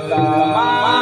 Mama.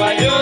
свое.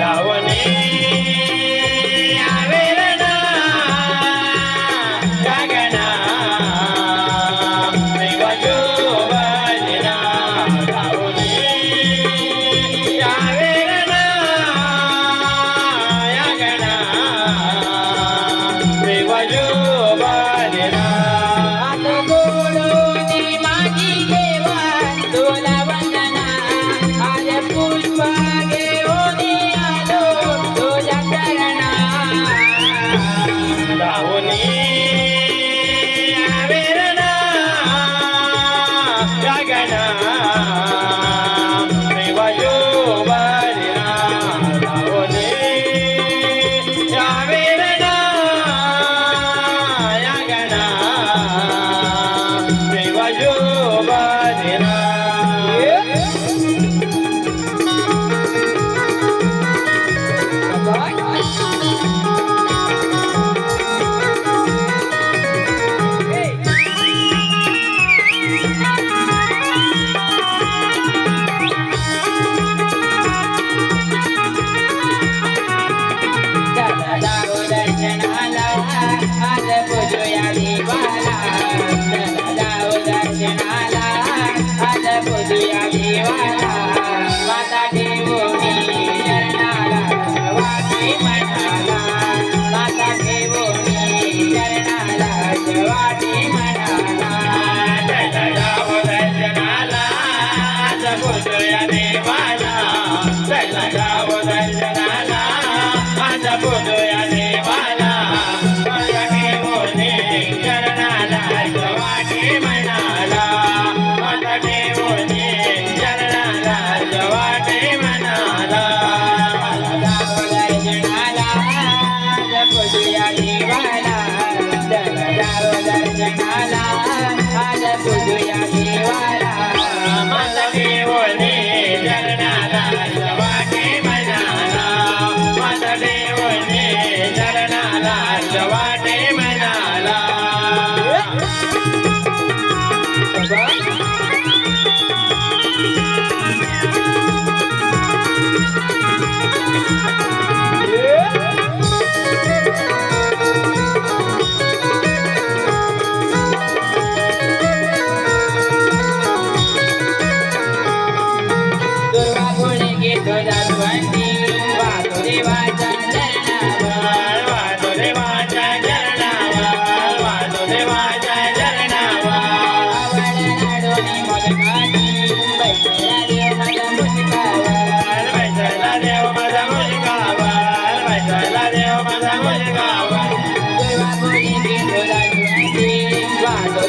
ಲಾವಣಿ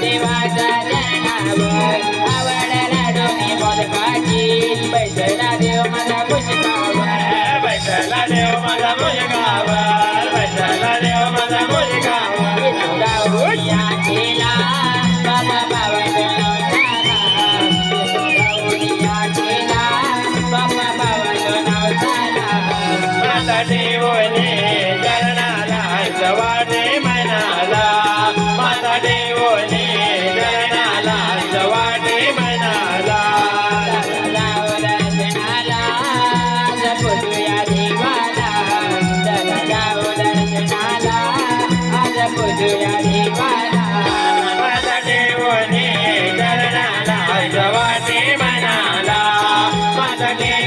देवाचा जनावर आवडला डोमी मोदकाची. पैसे देव मला भगवाने म्हणाला मदने